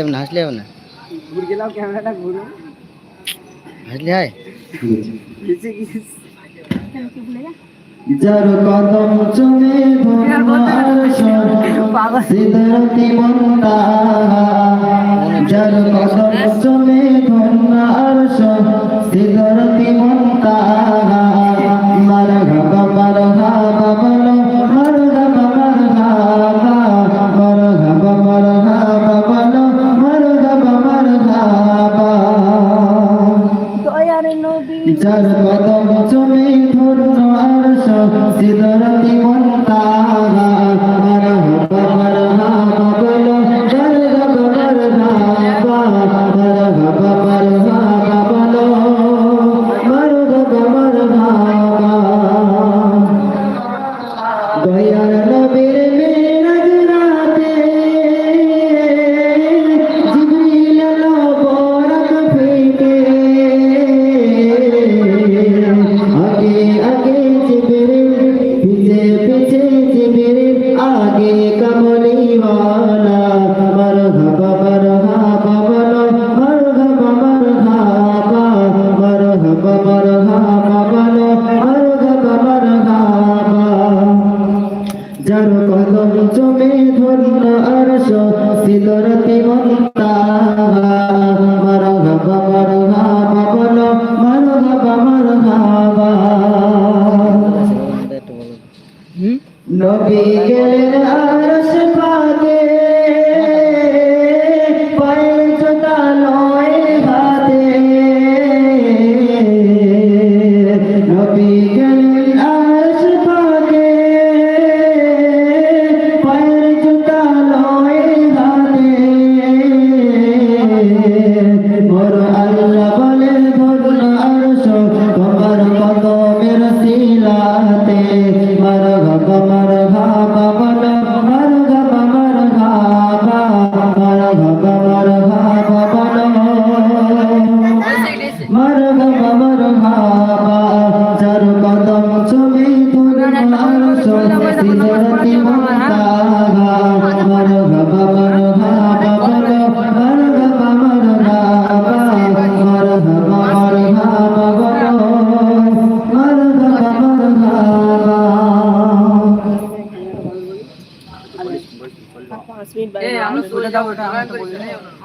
যাবে না হাসলে হবে না। ঘুরে গেলাম ক্যামেরাটা ঘুরে হাসলে হয়? যার কদম চুমে সিদ্ধরতি মন্দা যার কদম চুমে ধন্যা সিদরতি মুনতাহা মারহাবা মারহাবা বলো মারহাবা মারহাবা মারহাবা মারহাবা বলো মারহাবা মারহাবা দয়ার কলম জমে ধরল আরশ সিদরতি মুনতাহা মারহাবা মারহাবা বলো মারহাবা মারহাবা নবী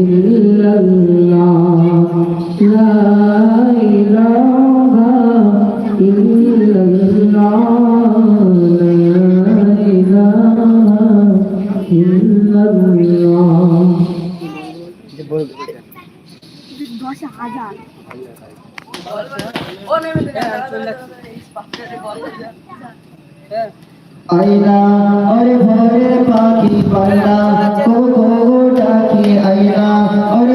إلا الله لا إله إلا الله لا إله إلا الله দশ হাজার আইনা ওরে ভরে পাখি পায়না কোকো আইনা আর